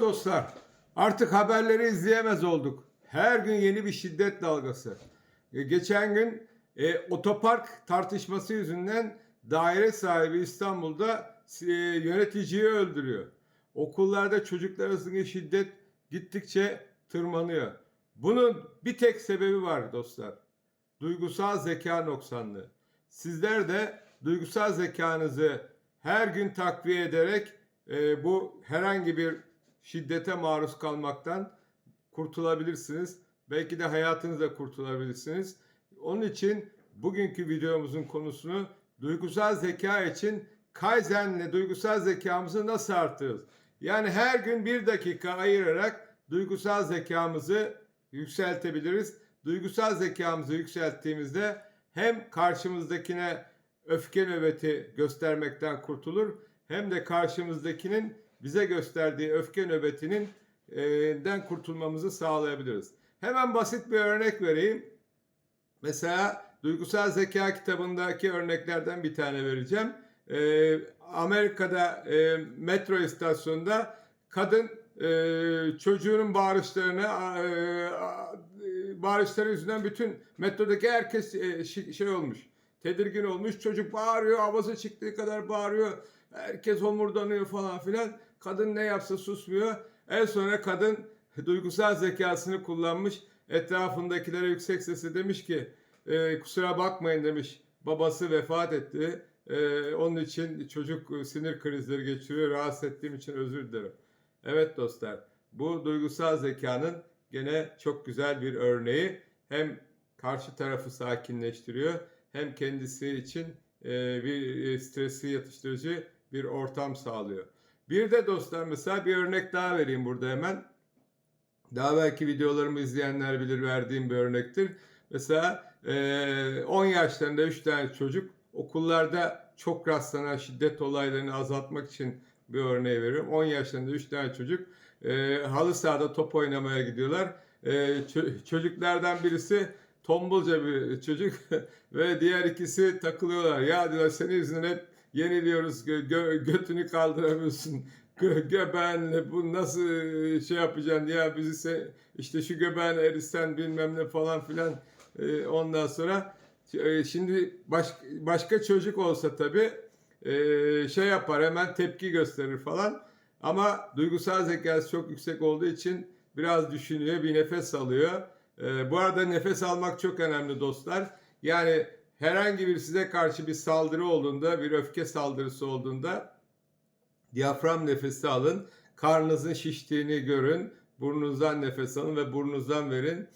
Dostlar artık haberleri izleyemez olduk. Her gün yeni bir şiddet dalgası. E, Geçen gün e, otopark tartışması yüzünden daire sahibi İstanbul'da e, yöneticiyi öldürüyor. Okullarda çocuklar arasındaki şiddet gittikçe tırmanıyor. Bunun bir tek sebebi var dostlar. Duygusal zeka noksanlığı. Sizler de duygusal zekanızı her gün takviye ederek e, bu herhangi bir şiddete maruz kalmaktan kurtulabilirsiniz. Belki de hayatınızda kurtulabilirsiniz. Onun için bugünkü videomuzun konusunu duygusal zeka için Kaizen'le duygusal zekamızı nasıl artırırız? Yani her gün bir dakika ayırarak duygusal zekamızı yükseltebiliriz. Duygusal zekamızı yükselttiğimizde hem karşımızdakine öfke nöbeti göstermekten kurtulur hem de karşımızdakinin bize gösterdiği öfke nöbetinin den kurtulmamızı sağlayabiliriz. Hemen basit bir örnek vereyim. Mesela duygusal zeka kitabındaki örneklerden bir tane vereceğim. Amerika'da metro istasyonunda kadın çocuğunun bağırışlarını e, bağırışları yüzünden bütün metrodaki herkes şey olmuş. Tedirgin olmuş. Çocuk bağırıyor, havası çıktığı kadar bağırıyor. Herkes homurdanıyor falan filan. Kadın ne yapsa susmuyor. En sonra kadın duygusal zekasını kullanmış. Etrafındakilere yüksek sesle demiş ki e, kusura bakmayın demiş. Babası vefat etti. E, onun için çocuk sinir krizleri geçiriyor. Rahatsız ettiğim için özür dilerim. Evet dostlar bu duygusal zekanın gene çok güzel bir örneği. Hem karşı tarafı sakinleştiriyor hem kendisi için e, bir e, stresi yatıştırıcı bir ortam sağlıyor. Bir de dostlar mesela bir örnek daha vereyim burada hemen. Daha belki videolarımı izleyenler bilir verdiğim bir örnektir. Mesela e, 10 yaşlarında 3 tane çocuk okullarda çok rastlanan şiddet olaylarını azaltmak için bir örneği veriyorum. 10 yaşlarında 3 tane çocuk halı sahada top oynamaya gidiyorlar. Çocuklardan birisi tombulca bir çocuk ve diğer ikisi takılıyorlar. Ya diyorlar senin yüzünden hep yeniliyoruz. Gö- gö- götünü kaldıramıyorsun. Gö- göbeğinle bu nasıl şey yapacaksın ya bizi se- işte şu göbeğin erisen bilmem ne falan filan E, ondan sonra e, şimdi baş- başka çocuk olsa tabii e, şey yapar hemen tepki gösterir falan ama duygusal zekası çok yüksek olduğu için biraz düşünüyor bir nefes alıyor. E, bu arada nefes almak çok önemli dostlar. Yani herhangi bir size karşı bir saldırı olduğunda, bir öfke saldırısı olduğunda diyafram nefesi alın. Karnınızın şiştiğini görün. Burnunuzdan nefes alın ve burnunuzdan verin.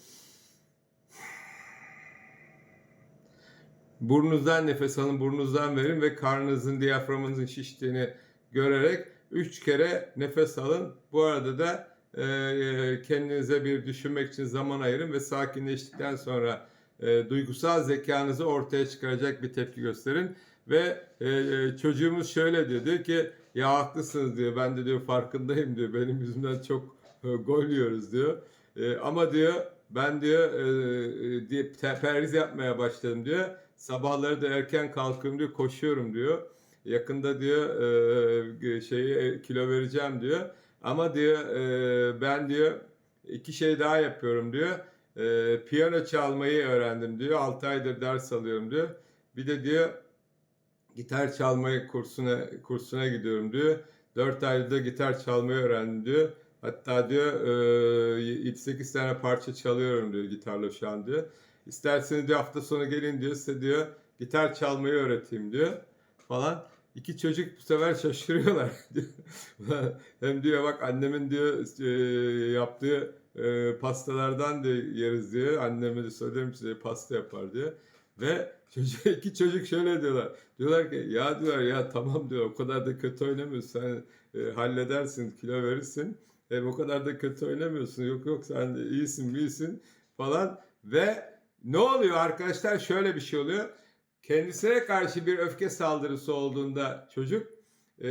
Burnunuzdan nefes alın, burnunuzdan verin ve karnınızın, diyaframınızın şiştiğini görerek 3 kere nefes alın. Bu arada da e, kendinize bir düşünmek için zaman ayırın ve sakinleştikten sonra e, duygusal zekanızı ortaya çıkaracak bir tepki gösterin. Ve e, çocuğumuz şöyle diyor, diyor ki ya haklısınız diyor, ben de diyor farkındayım diyor, benim yüzümden çok e, gol yiyoruz diyor. E, ama diyor ben diyor e, e, diye perhiz yapmaya başladım diyor. Sabahları da erken kalkıyorum diyor, koşuyorum diyor. Yakında diyor e, şeyi e, kilo vereceğim diyor. Ama diyor e, ben diyor iki şey daha yapıyorum diyor. E, piyano çalmayı öğrendim diyor. 6 aydır ders alıyorum diyor. Bir de diyor gitar çalmayı kursuna kursuna gidiyorum diyor. 4 ayda gitar çalmayı öğrendim diyor. Hatta diyor e, 7-8 tane parça çalıyorum diyor gitarla şu an diyor. İsterseniz diyor hafta sonu gelin diyor size diyor gitar çalmayı öğreteyim diyor falan. İki çocuk bu sefer şaşırıyorlar. Hem diyor bak annemin diyor e, yaptığı e, pastalardan da yeriz diyor. Anneme de söylerim size pasta yapar diyor. Ve çocuk, iki çocuk şöyle diyorlar. Diyorlar ki ya diyorlar ya tamam diyor o kadar da kötü oynamıyorsun. Sen e, halledersin kilo verirsin. Hem o kadar da kötü oynamıyorsun. Yok yok sen de iyisin iyisin falan. Ve ne oluyor arkadaşlar şöyle bir şey oluyor. Kendisine karşı bir öfke saldırısı olduğunda çocuk e,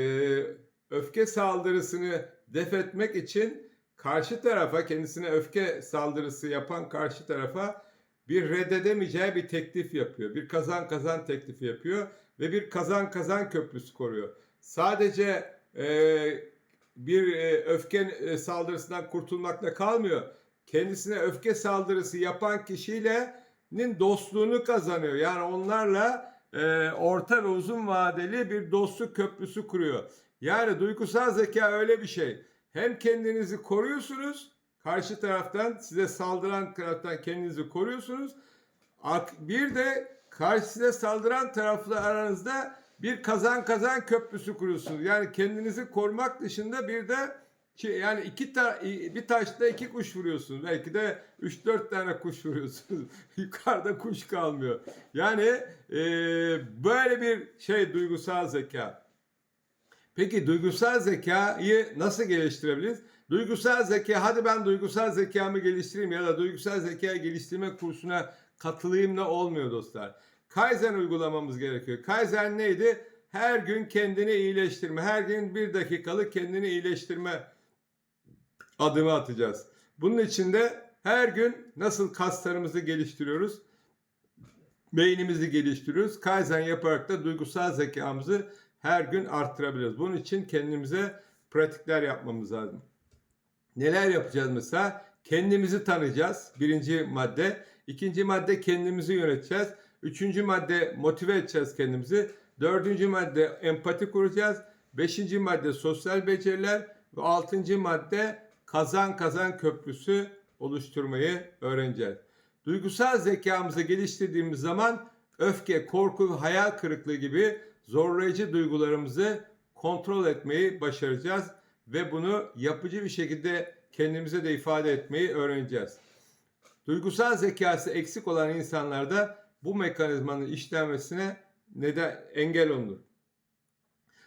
öfke saldırısını def etmek için karşı tarafa kendisine öfke saldırısı yapan karşı tarafa bir reddedemeyeceği bir teklif yapıyor. Bir kazan kazan teklifi yapıyor ve bir kazan kazan köprüsü koruyor. Sadece e, bir e, öfke e, saldırısından kurtulmakla kalmıyor. Kendisine öfke saldırısı yapan kişiyle dostluğunu kazanıyor. Yani onlarla e, orta ve uzun vadeli bir dostluk köprüsü kuruyor. Yani duygusal zeka öyle bir şey. Hem kendinizi koruyorsunuz, karşı taraftan size saldıran taraftan kendinizi koruyorsunuz. Bir de karşı size saldıran tarafla aranızda bir kazan kazan köprüsü kuruyorsunuz. Yani kendinizi korumak dışında bir de yani iki ta bir taşla iki kuş vuruyorsunuz. Belki de 3-4 tane kuş vuruyorsunuz. Yukarıda kuş kalmıyor. Yani e, böyle bir şey duygusal zeka. Peki duygusal zekayı nasıl geliştirebiliriz? Duygusal zeka, hadi ben duygusal zekamı geliştireyim ya da duygusal zeka geliştirme kursuna katılayım ne olmuyor dostlar. Kaizen uygulamamız gerekiyor. Kaizen neydi? Her gün kendini iyileştirme, her gün bir dakikalık kendini iyileştirme adımı atacağız. Bunun için de her gün nasıl kaslarımızı geliştiriyoruz? Beynimizi geliştiriyoruz. Kaizen yaparak da duygusal zekamızı her gün arttırabiliriz. Bunun için kendimize pratikler yapmamız lazım. Neler yapacağız mesela? Kendimizi tanıyacağız. Birinci madde. İkinci madde kendimizi yöneteceğiz. Üçüncü madde motive edeceğiz kendimizi. Dördüncü madde empati kuracağız. Beşinci madde sosyal beceriler. Ve altıncı madde kazan kazan köprüsü oluşturmayı öğreneceğiz. Duygusal zekamızı geliştirdiğimiz zaman öfke, korku ve hayal kırıklığı gibi zorlayıcı duygularımızı kontrol etmeyi başaracağız ve bunu yapıcı bir şekilde kendimize de ifade etmeyi öğreneceğiz. Duygusal zekası eksik olan insanlarda bu mekanizmanın işlenmesine neden engel olunur.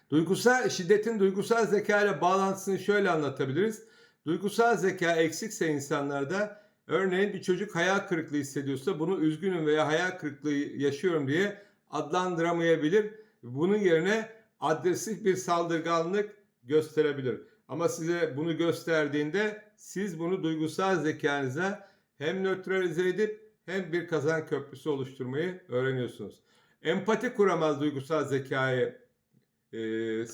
Duygusal şiddetin duygusal zeka ile bağlantısını şöyle anlatabiliriz. Duygusal zeka eksikse insanlarda örneğin bir çocuk hayal kırıklığı hissediyorsa bunu üzgünüm veya hayal kırıklığı yaşıyorum diye adlandıramayabilir. Bunun yerine agresif bir saldırganlık gösterebilir. Ama size bunu gösterdiğinde siz bunu duygusal zekanıza hem nötralize edip hem bir kazan köprüsü oluşturmayı öğreniyorsunuz. Empati kuramaz duygusal zekayı e,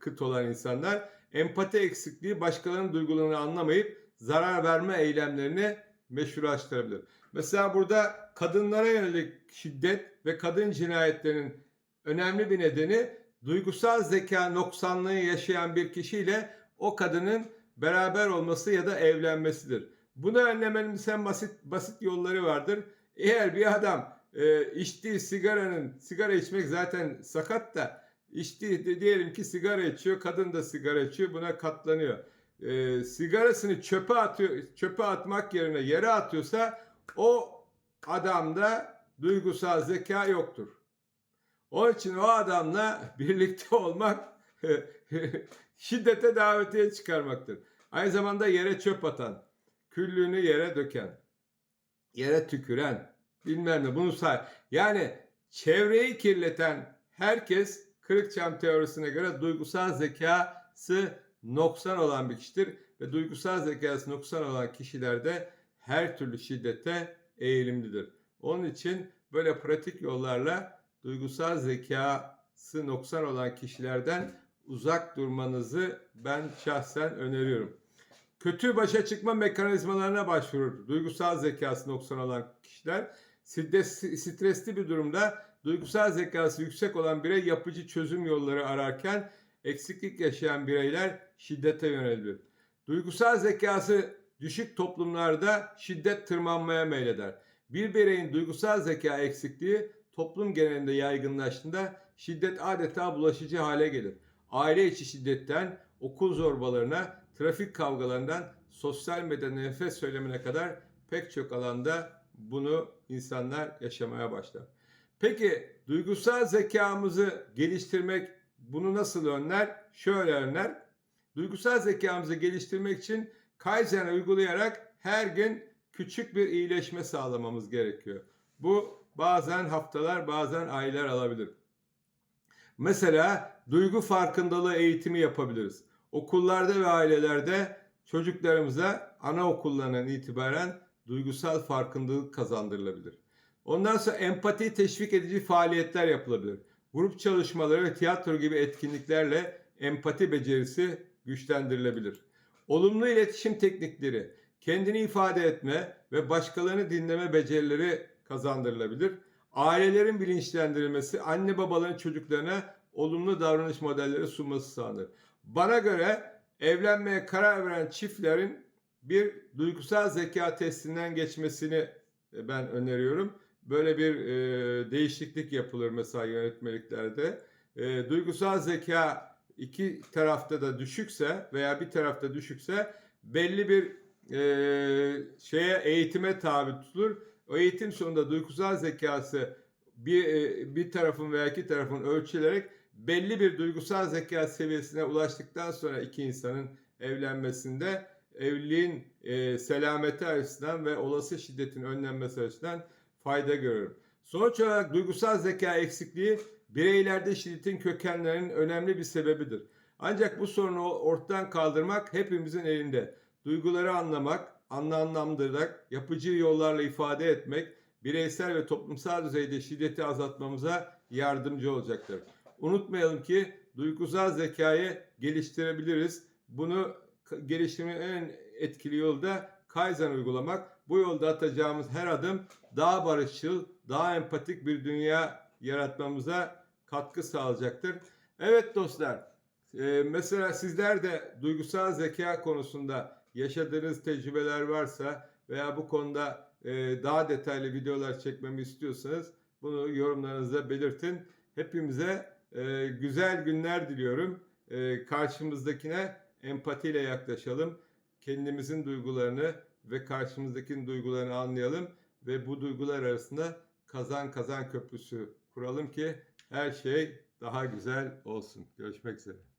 kıt olan insanlar empati eksikliği başkalarının duygularını anlamayıp zarar verme eylemlerini meşrulaştırabilir. Mesela burada kadınlara yönelik şiddet ve kadın cinayetlerinin önemli bir nedeni duygusal zeka noksanlığı yaşayan bir kişiyle o kadının beraber olması ya da evlenmesidir. Bunu önlemenin sen basit basit yolları vardır. Eğer bir adam e, içtiği sigaranın sigara içmek zaten sakat da içtiği diyelim ki sigara içiyor, kadın da sigara içiyor, buna katlanıyor. E, sigarasını çöpe atıyor, çöpe atmak yerine yere atıyorsa o adamda duygusal zeka yoktur. Onun için o adamla birlikte olmak şiddete davetiye çıkarmaktır. Aynı zamanda yere çöp atan, küllüğünü yere döken, yere tüküren, bilmem ne bunu say. Yani çevreyi kirleten herkes Kırıkçam teorisine göre duygusal zekası noksan olan bir kişidir ve duygusal zekası noksan olan kişilerde her türlü şiddete eğilimlidir. Onun için böyle pratik yollarla duygusal zekası noksan olan kişilerden uzak durmanızı ben şahsen öneriyorum. Kötü başa çıkma mekanizmalarına başvurur. Duygusal zekası noksan olan kişiler stresli bir durumda duygusal zekası yüksek olan birey yapıcı çözüm yolları ararken eksiklik yaşayan bireyler şiddete yönelir. Duygusal zekası düşük toplumlarda şiddet tırmanmaya meyleder. Bir bireyin duygusal zeka eksikliği toplum genelinde yaygınlaştığında şiddet adeta bulaşıcı hale gelir. Aile içi şiddetten okul zorbalarına, trafik kavgalarından sosyal medya nefes söylemine kadar pek çok alanda bunu insanlar yaşamaya başlar. Peki duygusal zekamızı geliştirmek bunu nasıl önler? Şöyle önler. Duygusal zekamızı geliştirmek için Kaizen uygulayarak her gün küçük bir iyileşme sağlamamız gerekiyor. Bu bazen haftalar, bazen aylar alabilir. Mesela duygu farkındalığı eğitimi yapabiliriz. Okullarda ve ailelerde çocuklarımıza anaokullarından itibaren duygusal farkındalık kazandırılabilir. Ondan sonra empati teşvik edici faaliyetler yapılabilir. Grup çalışmaları ve tiyatro gibi etkinliklerle empati becerisi güçlendirilebilir. Olumlu iletişim teknikleri, kendini ifade etme ve başkalarını dinleme becerileri kazandırılabilir. Ailelerin bilinçlendirilmesi, anne babaların çocuklarına olumlu davranış modelleri sunması sağlanır. Bana göre evlenmeye karar veren çiftlerin bir duygusal zeka testinden geçmesini e, ben öneriyorum. Böyle bir e, değişiklik yapılır mesela yönetmeliklerde. E, duygusal zeka iki tarafta da düşükse veya bir tarafta düşükse belli bir e, şeye eğitime tabi tutulur. O eğitim sonunda duygusal zekası bir e, bir tarafın veya iki tarafın ölçülerek belli bir duygusal zeka seviyesine ulaştıktan sonra iki insanın evlenmesinde evliliğin e, selameti açısından ve olası şiddetin önlenmesi açısından fayda görüyorum. Sonuç olarak duygusal zeka eksikliği bireylerde şiddetin kökenlerinin önemli bir sebebidir. Ancak bu sorunu ortadan kaldırmak hepimizin elinde. Duyguları anlamak, anlamlandırarak yapıcı yollarla ifade etmek bireysel ve toplumsal düzeyde şiddeti azaltmamıza yardımcı olacaktır. Unutmayalım ki duygusal zekayı geliştirebiliriz. Bunu geliştirmenin en etkili yolu da Kaizen uygulamak. Bu yolda atacağımız her adım daha barışçıl, daha empatik bir dünya yaratmamıza katkı sağlayacaktır. Evet dostlar, mesela sizler de duygusal zeka konusunda yaşadığınız tecrübeler varsa veya bu konuda e, daha detaylı videolar çekmemi istiyorsanız bunu yorumlarınızda belirtin. Hepimize e, güzel günler diliyorum. E, karşımızdakine empatiyle yaklaşalım. Kendimizin duygularını ve karşımızdakinin duygularını anlayalım ve bu duygular arasında kazan kazan köprüsü kuralım ki her şey daha güzel olsun. Görüşmek üzere.